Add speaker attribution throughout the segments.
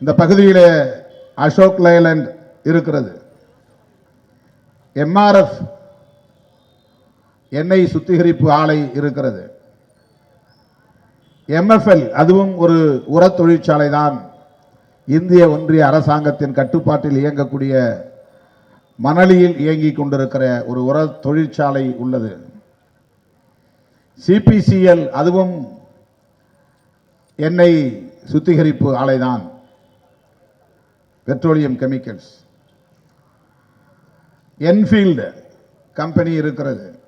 Speaker 1: இந்த பகுதியில் அசோக் லைலண்ட் இருக்கிறது. எம்ஆர்எஃப் எண்ணெய் சுத்திகரிப்பு ஆலை இருக்கிறது. எம்எஃப்எல் அதுவும் ஒரு உர தொழிற்சாலை தான் இந்திய ஒன்றிய அரசாங்கத்தின் கட்டுப்பாட்டில் இயங்கக்கூடிய மணலியில் இயங்கிக் கொண்டிருக்கிற ஒரு உர தொழிற்சாலை உள்ளது. சிபிசிஎல் அதுவும் எண்ணெய் சுத்திகரிப்பு ஆலைதான். Petroleum chemicals. என்ஃபீல்டு கம்பெனி இருக்கிறது.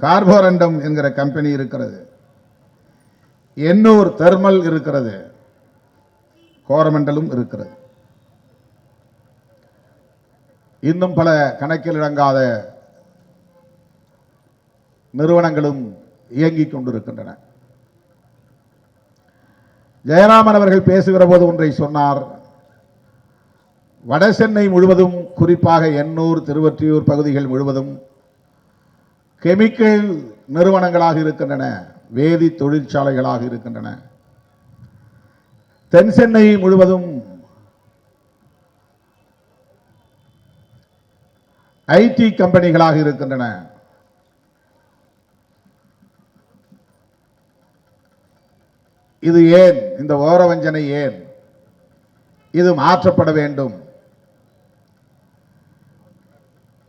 Speaker 1: கார்போரண்டம் என்கிற கம்பெனி இருக்கிறது. எண்ணூர் தெர்மல் இருக்கிறது. கோரமண்டலும் இருக்கிறது. இன்னும் பல கணக்கில் இறங்காத நிறுவனங்களும் இயங்கிக் கொண்டிருக்கின்றன. ஜெயராமன் அவர்கள் பேசுகிற போது ஒன்றை சொன்னார். வட சென்னை முழுவதும் குறிப்பாக எண்ணூர் திருவற்றியூர் பகுதிகள் முழுவதும் கெமிக்கல் நிறுவனங்களாக இருக்கின்றன வேதி தொழிற்சாலைகளாக இருக்கின்றன. தென் சென்னை முழுவதும் ஐடி கம்பெனிகளாக இருக்கின்றன. இது ஏன்? இந்த ஓரவஞ்சனை ஏன்? இது மாற்றப்பட வேண்டும்.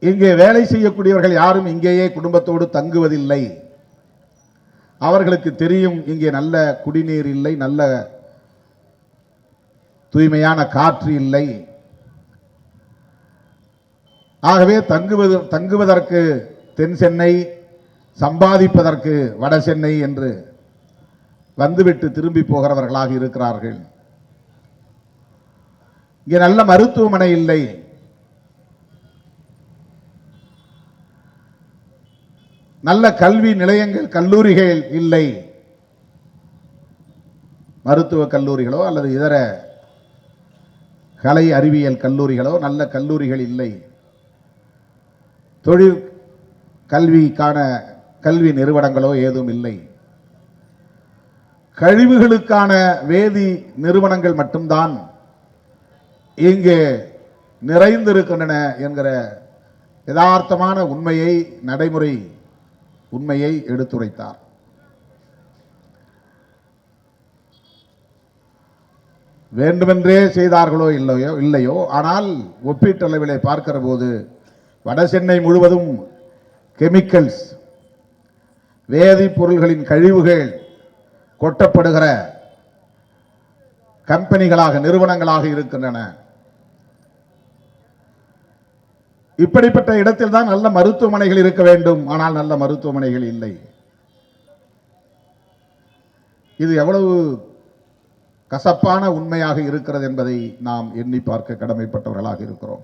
Speaker 1: இங்கே வேலை செய்யக்கூடியவர்கள் யாரும் இங்கேயே குடும்பத்தோடு தங்குவதில்லை. அவர்களுக்கு தெரியும் இங்கே நல்ல குடிநீர் இல்லை நல்ல தூய்மையான காற்று இல்லை. ஆகவே தங்குவது தங்குவதற்கு தென் சென்னை சம்பாதிப்பதற்கு வட சென்னை என்று வந்துவிட்டு திரும்பி போகிறவர்களாக இருக்கிறார்கள். இங்கே நல்ல மருத்துவமனை இல்லை. நல்ல கல்வி நிலையங்கள் கல்லூரிகள் இல்லை. மருத்துவ கல்லூரிகளோ அல்லது இதர கலை அறிவியல் கல்லூரிகளோ நல்ல கல்லூரிகள் இல்லை. தொழில் கல்விக்கான கல்வி நிறுவனங்களோ ஏதும் இல்லை. கழிவுகளுக்கான வேதி நிறுவனங்கள் மட்டும்தான் இங்கே நிறைந்திருக்கின்றன என்கிற யதார்த்தமான உண்மையை நடைமுறை உண்மையை எடுத்துரைத்தார். வேண்டுமென்றே செய்தார்களோ இல்லையோ இல்லையோ ஆனால் ஒப்பீட்டளவிலே பார்க்கிற போது வட சென்னை முழுவதும் கெமிக்கல்ஸ் வேதிப்பொருள்களின் கழிவுகள் கொட்டப்படுகிற கம்பெனிகளாக நிறுவனங்களாக இருக்கின்றன. இப்படிப்பட்ட இடத்தில் தான் நல்ல மருத்துவமனைகள் இருக்க வேண்டும். ஆனால் நல்ல மருத்துவமனைகள் இல்லை. இது எவ்வளவு கசப்பான உண்மையாக இருக்கிறது என்பதை நாம் எண்ணி பார்க்க கடமைப்பட்டவர்களாக இருக்கிறோம்.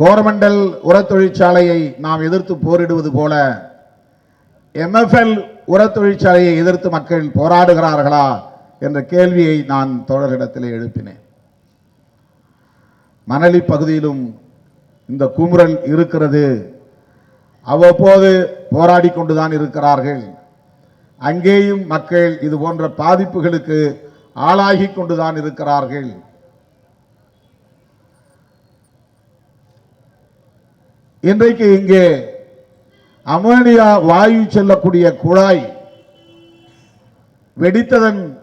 Speaker 1: கோரமண்டல் உரத்தொழிற்சாலையை நாம் எதிர்த்து போரிடுவது போல எம்எஃப்எல் உர தொழிற்சாலையை எதிர்த்து மக்கள் போராடுகிறார்களா என்ற கேள்வியை நான் தோழரிடத்திலே எழுப்பினேன். மணலி பகுதியிலும் இந்த குமுறல் இருக்கிறது. அவ்வப்போது போராடி கொண்டுதான் இருக்கிறார்கள். அங்கேயும் மக்கள் இது போன்ற பாதிப்புகளுக்கு ஆளாகி கொண்டுதான் இருக்கிறார்கள். இன்றைக்கு இங்கே அமோனியா வாயு செல்லக்கூடிய குழாய் வெடித்ததன்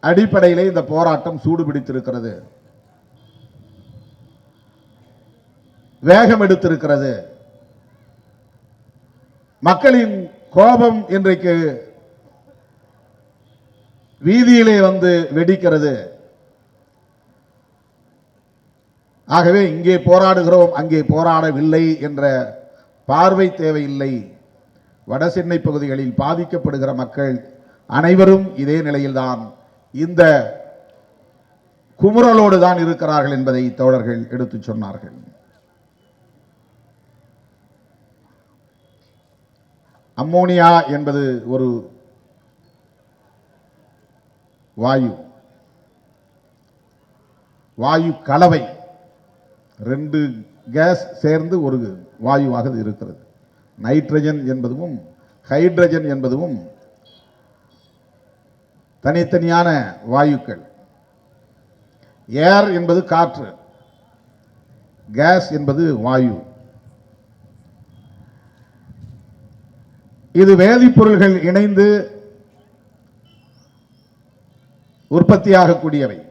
Speaker 1: அடிப்படையிலே இந்த போராட்டம் சூடுபிடித்திருக்கிறது. வேகம் எடுத்திருக்கிறது. மக்களின் கோபம் இன்றைக்கு வீதியிலே வந்து வெடிக்கிறது. ஆகவே இங்கே போராடுகிறோம் அங்கே போராடவில்லை என்ற பார்வை தேவையில்லை. வடசென்னை பகுதிகளில் பாதிக்கப்படுகிற மக்கள் அனைவரும் இதே நிலையில்தான். இந்த குமுறலோடு தான் இருக்கிறார்கள் என்பதை தோழர்கள் எடுத்துச் சொன்னார்கள். அம்மோனியா என்பது ஒரு வாயு வாயு கலவை. ரெண்டு கேஸ் சேர்ந்து ஒரு வாயுவாக இருக்கிறது. நைட்ரஜன் என்பதும் ஹைட்ரஜன் என்பதும் தனித்தனியான வாயுக்கள். ஏர் என்பது காற்று கேஸ் என்பது வாயு. இது வேதிப்பொருள்கள் இணைந்து உற்பத்தியாகக்கூடியவை.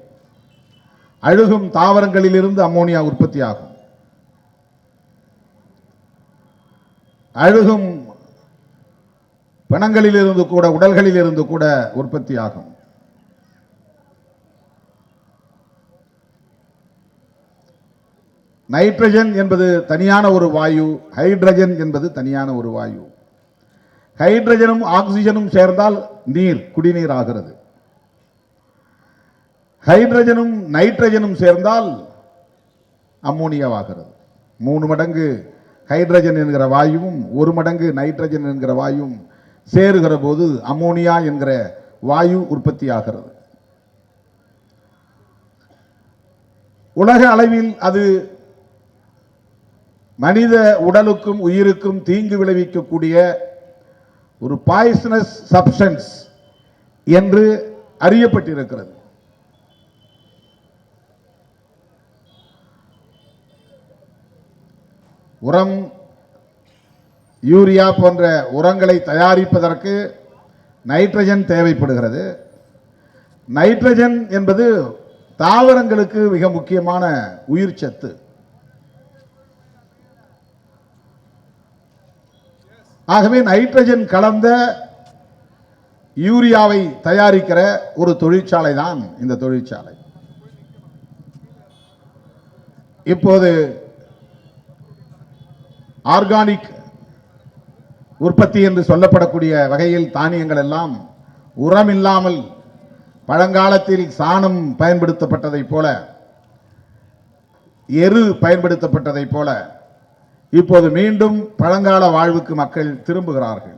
Speaker 1: அழுகும் தாவரங்களிலிருந்து அம்மோனியா உற்பத்தியாகும். அழுகும் பிணங்களிலிருந்து கூட உடல்களிலிருந்து கூட உற்பத்தியாகும். நைட்ரஜன் என்பது தனியான ஒரு வாயு ஹைட்ரஜன் என்பது தனியான ஒரு வாயு. ஹைட்ரஜனும் ஆக்சிஜனும் சேர்ந்தால் நீர் குடிநீர் ஆகிறது. ஹைட்ரஜனும் நைட்ரஜனும் சேர்ந்தால் அம்மோனியாவாகிறது. மூணு மடங்கு ஹைட்ரஜன் என்கிற வாயுவும் ஒரு மடங்கு நைட்ரஜன் என்கிற வாயுவும் சேருகிற போது அம்மோனியா என்கிற வாயு உற்பத்தியாகிறது. உலக அளவில் அது மனித உடலுக்கும் உயிருக்கும் தீங்கு விளைவிக்கக்கூடிய ஒரு பாய்சனஸ் சப்ஸ்டன்ஸ் என்று அறியப்பட்டிருக்கிறது. உரம் யூரியா போன்ற உரங்களை தயாரிப்பதற்கு நைட்ரஜன் தேவைப்படுகிறது. நைட்ரஜன் என்பது தாவரங்களுக்கு மிக முக்கியமான உயிர் சத்து. ஆகவே நைட்ரஜன் கலந்த யூரியாவை தயாரிக்கிற ஒரு தொழிற்சாலை தான் இந்த தொழிற்சாலை. இப்போது ஆர்கானிக் உற்பத்தி என்று சொல்லப்படக்கூடிய வகையில் தானியங்கள் எல்லாம் உரம் இல்லாமல் பழங்காலத்தில் சாணம் பயன்படுத்தப்பட்டதைப் போல எரு பயன்படுத்தப்பட்டதைப் போல இப்போது மீண்டும் பழங்கால வாழ்வுக்கு மக்கள் திரும்புகிறார்கள்.